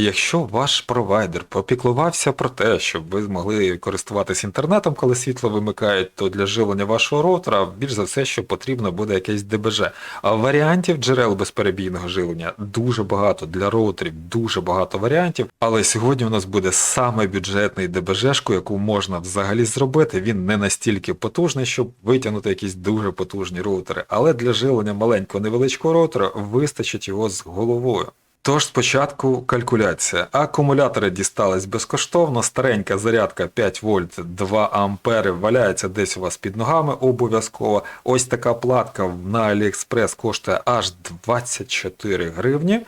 Якщо ваш провайдер попіклувався про те, щоб ви змогли користуватись інтернетом, коли світло вимикають, то для живлення вашого роутера більш за все, що потрібно буде якесь ДБЖ. А варіантів джерел безперебійного живлення дуже багато для роутерів, дуже багато варіантів. Але сьогодні у нас буде саме бюджетний ДБЖшку, яку можна взагалі зробити. Він не настільки потужний, щоб витягнути якісь дуже потужні роутери. Але для живлення маленького невеличкого роутера вистачить його з головою. Тож спочатку калькуляція. Акумулятори дістались безкоштовно, старенька зарядка 5 вольт 2 ампери валяється десь у вас під ногами обов'язково. Ось така платка на AliExpress коштує аж 24 гривні.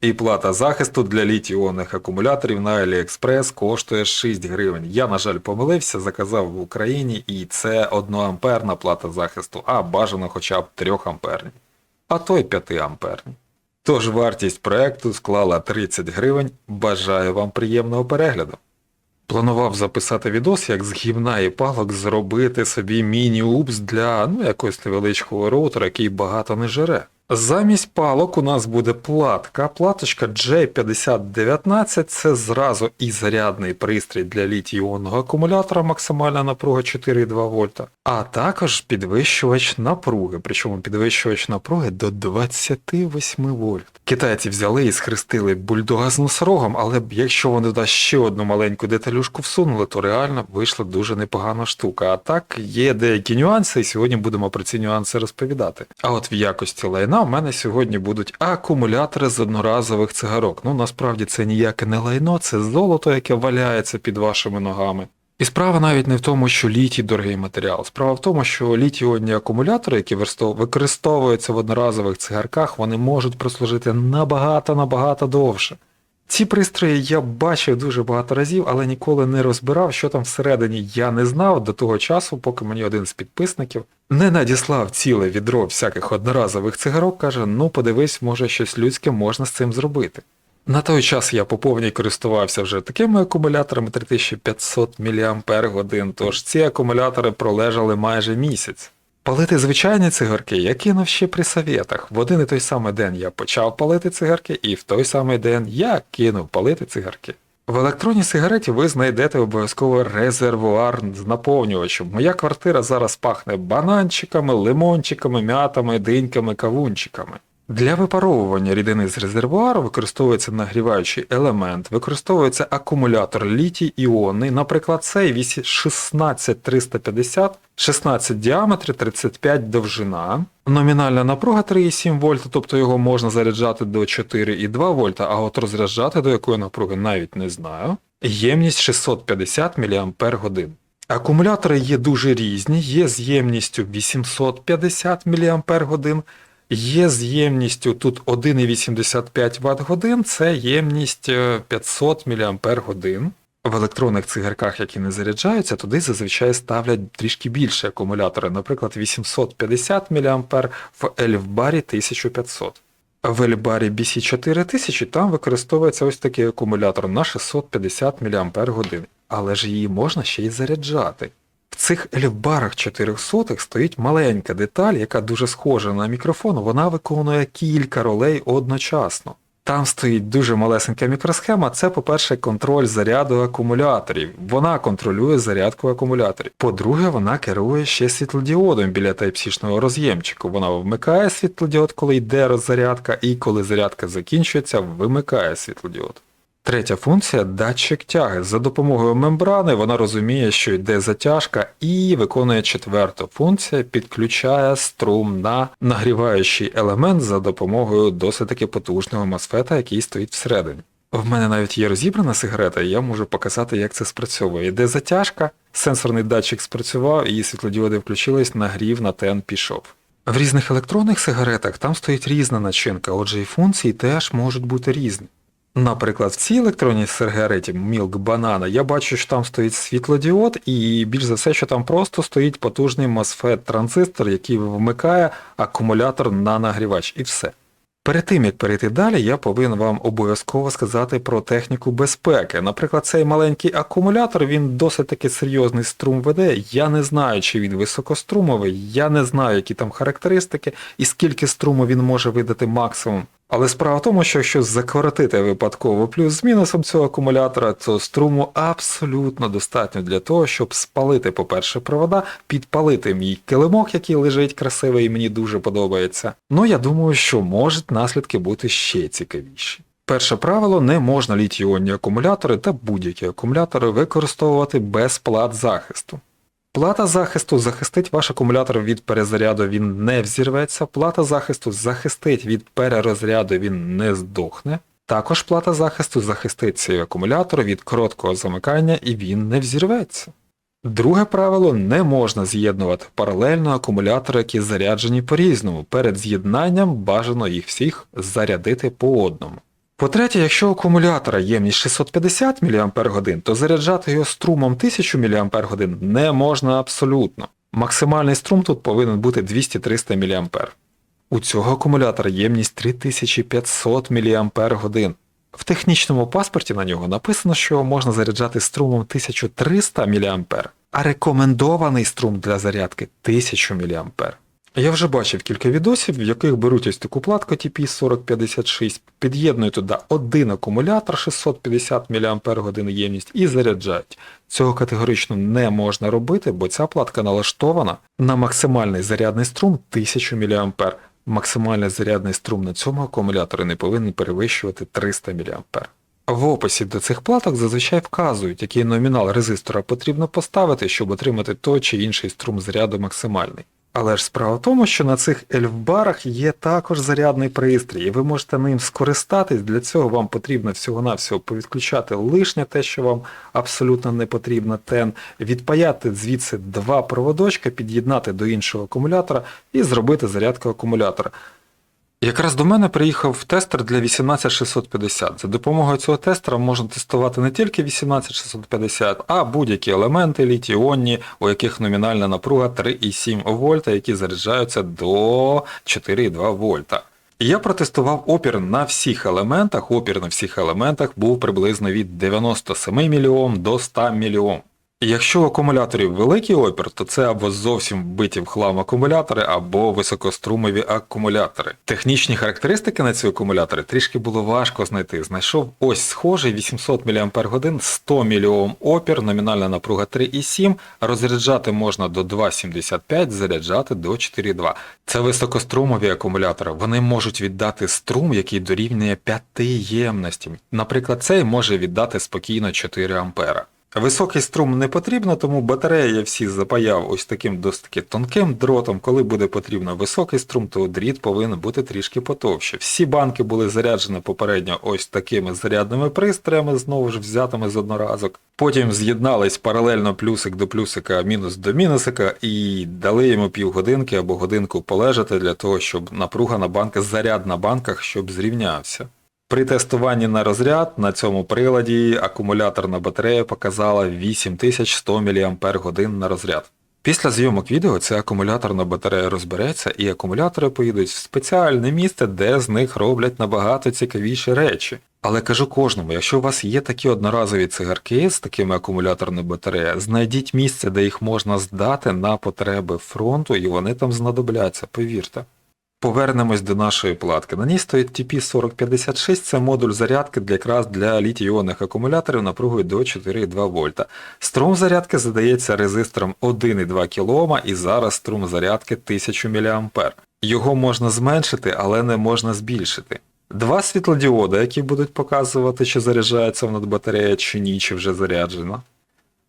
І плата захисту для літій-іонних акумуляторів на AliExpress коштує 6 гривень. Я, на жаль, помилився, заказав в Україні, і це 1 амперна плата захисту, а бажано хоча б 3 амперні. А то й 5 амперні. Тож вартість проекту склала 30 гривень. Бажаю вам приємного перегляду. Планував записати відос, як з гівна і палок зробити собі міні-упс для ну, якогось невеличкого роутера, який багато не жере. Замість палок у нас буде платка. Платочка J5019 це зразу і зарядний пристрій для літій-іонного акумулятора, максимальна напруга 4,2 вольта, а також підвищувач напруги, причому підвищувач напруги до 28 вольт. Китайці взяли і схрестили бульдога з носорогом, але якщо вони туди ще одну маленьку деталюшку всунули, то реально вийшла дуже непогана штука. А так є деякі нюанси, і сьогодні будемо про ці нюанси розповідати. А от в якості лайна в мене сьогодні будуть акумулятори з одноразових цигарок. Ну насправді це ніяке не лайно, це золото, яке валяється під вашими ногами. І справа навіть не в тому, що літій дорогий матеріал. Справа в тому, що літій-іонні акумулятори, які використовуються в одноразових цигарках, вони можуть прослужити набагато-набагато довше. Ці пристрої я бачив дуже багато разів, але ніколи не розбирав, що там всередині я не знав до того часу, поки мені один з підписників не надіслав ціле відро всяких одноразових цигарок, каже: ну подивись, може щось людське можна з цим зробити. На той час я по повній користувався вже такими акумуляторами 3500 мАч, тож ці акумулятори пролежали майже місяць. Палити звичайні цигарки я кинув ще при совєтах. В один і той самий день я почав палити цигарки, і в той самий день я кинув палити цигарки. В електронній сигареті ви знайдете обов'язково резервуар з наповнювачем. Моя квартира зараз пахне бананчиками, лимончиками, м'ятами, диньками, кавунчиками. Для випаровування рідини з резервуару використовується нагріваючий елемент, використовується акумулятор літій іонний, наприклад, цей 16350, 16 діаметр, 35 довжина. Номінальна напруга 3,7 вольта, тобто його можна заряджати до 4,2 вольта, а от розряджати до якої напруги навіть не знаю. Ємність 650 мАч. Акумулятори є дуже різні, є з ємністю 850 мАч, Є з ємністю тут 1,85 Вт годин, це ємність е, 500 мАч. В електронних цигарках, які не заряджаються, туди зазвичай ставлять трішки більше акумулятори, наприклад, 850 мА, в Ельфбарі 1500. В Ельбарі BC4000 там використовується ось такий акумулятор на 650 мАч, але ж її можна ще й заряджати. Цих ельфбарах 400 стоїть маленька деталь, яка дуже схожа на мікрофон, вона виконує кілька ролей одночасно. Там стоїть дуже малесенька мікросхема, це, по-перше, контроль заряду акумуляторів. Вона контролює зарядку акумуляторів. По-друге, вона керує ще світлодіодом біля Type-C-шного роз'ємчику. Вона вмикає світлодіод, коли йде роззарядка, і коли зарядка закінчується, вимикає світлодіод. Третя функція датчик тяги. За допомогою мембрани вона розуміє, що йде затяжка, і виконує четверту функцію, підключає струм на нагріваючий елемент за допомогою досить таки потужного MOSFET, який стоїть всередині. В мене навіть є розібрана сигарета, і я можу показати, як це спрацьовує. Йде затяжка, сенсорний датчик спрацював, і світлодіоди включились, нагрів на тен пішов. В різних електронних сигаретах там стоїть різна начинка, отже і функції теж можуть бути різні. Наприклад, в цій електронній сигареті Milk Banana я бачу, що там стоїть світлодіод, і більш за все, що там просто стоїть потужний MOSFET транзистор, який вмикає акумулятор на нагрівач, і все. Перед тим як перейти далі, я повинен вам обов'язково сказати про техніку безпеки. Наприклад, цей маленький акумулятор, він досить таки серйозний струм веде. Я не знаю, чи він високострумовий, я не знаю, які там характеристики і скільки струму він може видати максимум. Але справа в тому, що якщо закоротити випадково плюс з мінусом цього акумулятора, то струму абсолютно достатньо для того, щоб спалити, по-перше, провода, підпалити мій килимок, який лежить красивий і мені дуже подобається. Ну я думаю, що можуть наслідки бути ще цікавіші. Перше правило не можна літій-іонні акумулятори та будь-які акумулятори використовувати без плат захисту. Плата захисту захистить ваш акумулятор від перезаряду, він не взірветься. Плата захисту захистить від перерозряду, він не здохне. Також плата захисту захистить цей акумулятор від короткого замикання і він не взірветься. Друге правило не можна з'єднувати паралельно акумулятори, які заряджені по-різному. Перед з'єднанням бажано їх всіх зарядити по одному. По-третє, якщо акумулятора ємність 650 мАч, то заряджати його струмом 1000 мАч не можна абсолютно. Максимальний струм тут повинен бути 200-300 мА. У цього акумулятора ємність 3500 мАч. В технічному паспорті на нього написано, що можна заряджати струмом 1300 мА, а рекомендований струм для зарядки 1000 мА. Я вже бачив кілька відосів, в яких беруть ось таку платку TP4056, під'єднують туди один акумулятор 650 мАч ємність і заряджають. Цього категорично не можна робити, бо ця платка налаштована на максимальний зарядний струм 1000 мА. Максимальний зарядний струм на цьому акумуляторі не повинен перевищувати 300 мА. В описі до цих платок зазвичай вказують, який номінал резистора потрібно поставити, щоб отримати той чи інший струм заряду максимальний. Але ж справа в тому, що на цих ельфбарах є також зарядний пристрій, і ви можете ним скористатись. Для цього вам потрібно всього-навсього повідключати лишнє те, що вам абсолютно не потрібно тен, відпаяти звідси два проводочка, під'єднати до іншого акумулятора і зробити зарядку акумулятора. Якраз до мене приїхав тестер для 18650. За допомогою цього тестера можна тестувати не тільки 18650, а будь-які елементи літій-іонні, у яких номінальна напруга 3,7 вольта, які заряджаються до 4,2 вольта. Я протестував опір на всіх елементах. Опір на всіх елементах був приблизно від 97 мільйом до 100 мільйом. Якщо у акумуляторів великий опір, то це або зовсім вбиті в хлам акумулятори, або високострумові акумулятори. Технічні характеристики на ці акумулятори трішки було важко знайти. Знайшов ось схожий 800 мАч, 100 мільйом опір, номінальна напруга 3,7, розряджати можна до 2,75, заряджати до 4,2. Це високострумові акумулятори. Вони можуть віддати струм, який дорівнює 5 ємностям. Наприклад, цей може віддати спокійно 4 ампера. Високий струм не потрібно, тому батареї я всі запаяв ось таким досить таки тонким дротом. Коли буде потрібно високий струм, то дріт повинен бути трішки потовще. Всі банки були заряджені попередньо ось такими зарядними пристроями, знову ж взятими з одноразок. Потім з'єднались паралельно плюсик до плюсика, мінус до мінусика, і дали йому півгодинки або годинку полежати для того, щоб напруга на банках, заряд на банках, щоб зрівнявся. При тестуванні на розряд на цьому приладі акумуляторна батарея показала 8100 мАч на розряд. Після зйомок відео ця акумуляторна батарея розбереться і акумулятори поїдуть в спеціальне місце, де з них роблять набагато цікавіші речі. Але кажу кожному, якщо у вас є такі одноразові цигарки з такими акумуляторними батареями, знайдіть місце, де їх можна здати на потреби фронту, і вони там знадобляться, повірте. Повернемось до нашої платки. На ній стоїть TP4056, це модуль зарядки для якраз для літій-іонних акумуляторів напругою до 4,2 вольта. Струм зарядки задається резистором 1,2 кОм і зараз струм зарядки 1000 мА. Його можна зменшити, але не можна збільшити. Два світлодіоди, які будуть показувати, чи заряджається вона батарея чи ні, чи вже заряджена.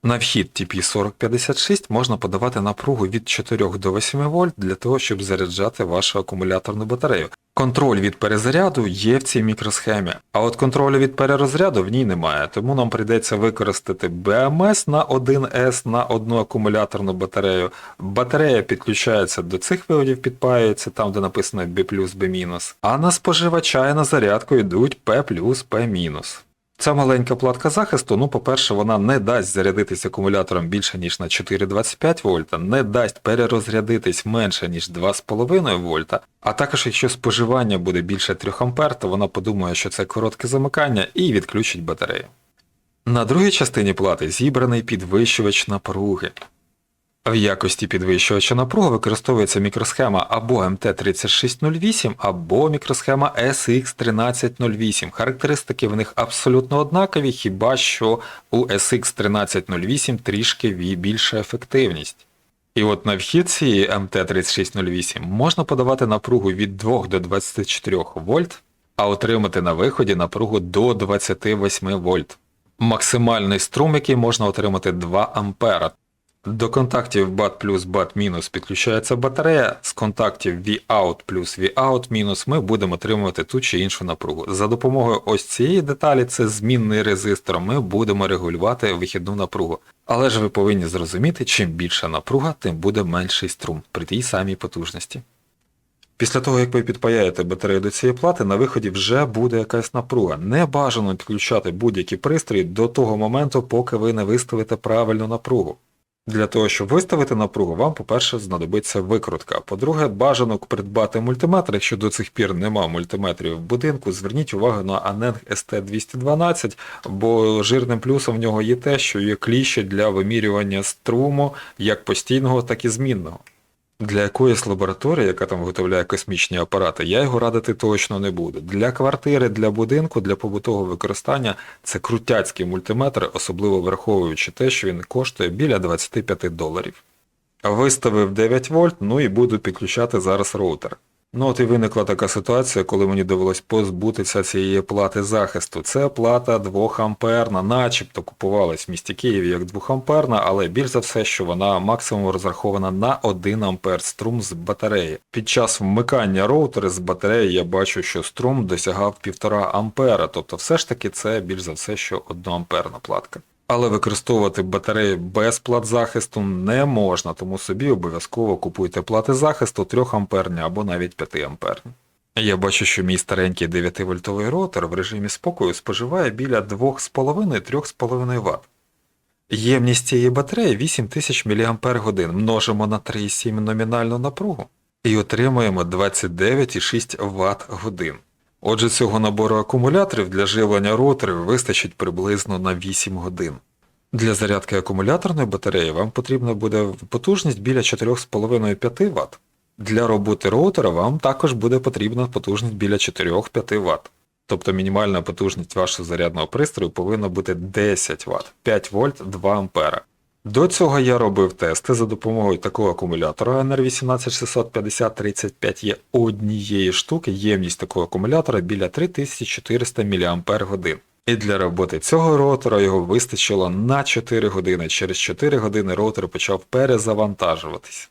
На вхід TP4056 можна подавати напругу від 4 до 8 вольт для того, щоб заряджати вашу акумуляторну батарею. Контроль від перезаряду є в цій мікросхемі, а от контролю від перерозряду в ній немає, тому нам прийдеться використати BMS на 1С на одну акумуляторну батарею. Батарея підключається до цих виводів, підпаюється там, де написано B+, B-, а на споживача і на зарядку йдуть P+, P-. Ця маленька платка захисту, ну, по-перше, вона не дасть зарядитись акумулятором більше, ніж на 4,25 вольта, не дасть перерозрядитись менше, ніж 2,5 вольта, а також якщо споживання буде більше 3 ампер, то вона подумає, що це коротке замикання і відключить батарею. На другій частині плати зібраний підвищувач напруги. В якості підвищувача напруги використовується мікросхема або MT3608, або мікросхема SX1308. Характеристики в них абсолютно однакові, хіба що у SX1308 трішки більша ефективність. І от на вхід цієї MT3608 можна подавати напругу від 2 до 24 вольт, а отримати на виході напругу до 28 вольт. Максимальний струм, який можна отримати 2 ампера. До контактів BAT плюс BAT мінус підключається батарея. З контактів VOUT плюс VOUT мінус ми будемо отримувати ту чи іншу напругу. За допомогою ось цієї деталі, це змінний резистор, ми будемо регулювати вихідну напругу. Але ж ви повинні зрозуміти, чим більша напруга, тим буде менший струм при тій самій потужності. Після того, як ви підпаяєте батарею до цієї плати, на виході вже буде якась напруга. Не бажано підключати будь-які пристрої до того моменту, поки ви не виставите правильну напругу. Для того, щоб виставити напругу, вам, по-перше, знадобиться викрутка. По-друге, бажано придбати мультиметр. Якщо до цих пір нема мультиметрів в будинку, зверніть увагу на Aneng ST212, бо жирним плюсом в нього є те, що є кліщі для вимірювання струму як постійного, так і змінного. Для якоїсь лабораторії, яка там виготовляє космічні апарати, я його радити точно не буду. Для квартири, для будинку, для побутового використання це крутяцький мультиметр, особливо враховуючи те, що він коштує біля 25 доларів. Виставив 9 вольт, ну і буду підключати зараз роутер. Ну от і виникла така ситуація, коли мені довелось позбутися цієї плати захисту. Це плата 2 амперна, начебто купувалась в місті Києві як 2 амперна, але більш за все, що вона максимум розрахована на 1 ампер струм з батареї. Під час вмикання роутера з батареї я бачу, що струм досягав 1,5 ампера, тобто все ж таки це більш за все, що 1 амперна платка. Але використовувати батареї без плат захисту не можна, тому собі обов'язково купуйте плати захисту 3 амперні або навіть 5 амперні. Я бачу, що мій старенький 9-вольтовий роутер в режимі спокою споживає біля 2,5-3,5 Вт. Ємність цієї батареї 8000 мАч, множимо на 3,7 номінальну напругу і отримуємо 29,6 Вт годин. Отже, цього набору акумуляторів для живлення роутерів вистачить приблизно на 8 годин. Для зарядки акумуляторної батареї вам потрібна буде потужність біля 4,5-5 Вт. Для роботи роутера вам також буде потрібна потужність біля 4-5 Вт. Тобто мінімальна потужність вашого зарядного пристрою повинна бути 10 Вт, 5 вольт 2 А. До цього я робив тести за допомогою такого акумулятора NR18650-35 є однієї штуки, ємність такого акумулятора біля 3400 мАч. І для роботи цього роутера його вистачило на 4 години. Через 4 години роутер почав перезавантажуватись.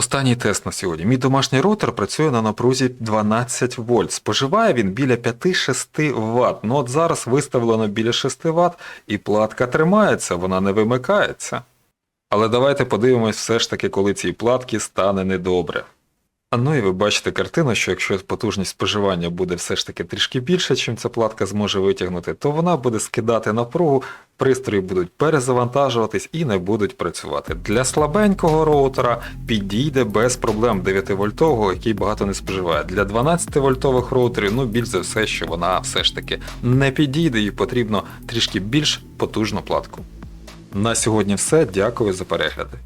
Останній тест на сьогодні. Мій домашній роутер працює на напрузі 12 вольт. Споживає він біля 5-6 Вт. Ну от зараз виставлено біля 6 Вт і платка тримається, вона не вимикається. Але давайте подивимось все ж таки, коли цій платки стане недобре. А ну і ви бачите картину, що якщо потужність споживання буде все ж таки трішки більше, чим ця платка зможе витягнути, то вона буде скидати напругу, пристрої будуть перезавантажуватись і не будуть працювати. Для слабенького роутера підійде без проблем 9-вольтового, який багато не споживає. Для 12-вольтових роутерів, ну більш за все, що вона все ж таки не підійде і потрібно трішки більш потужну платку. На сьогодні все. Дякую за перегляди.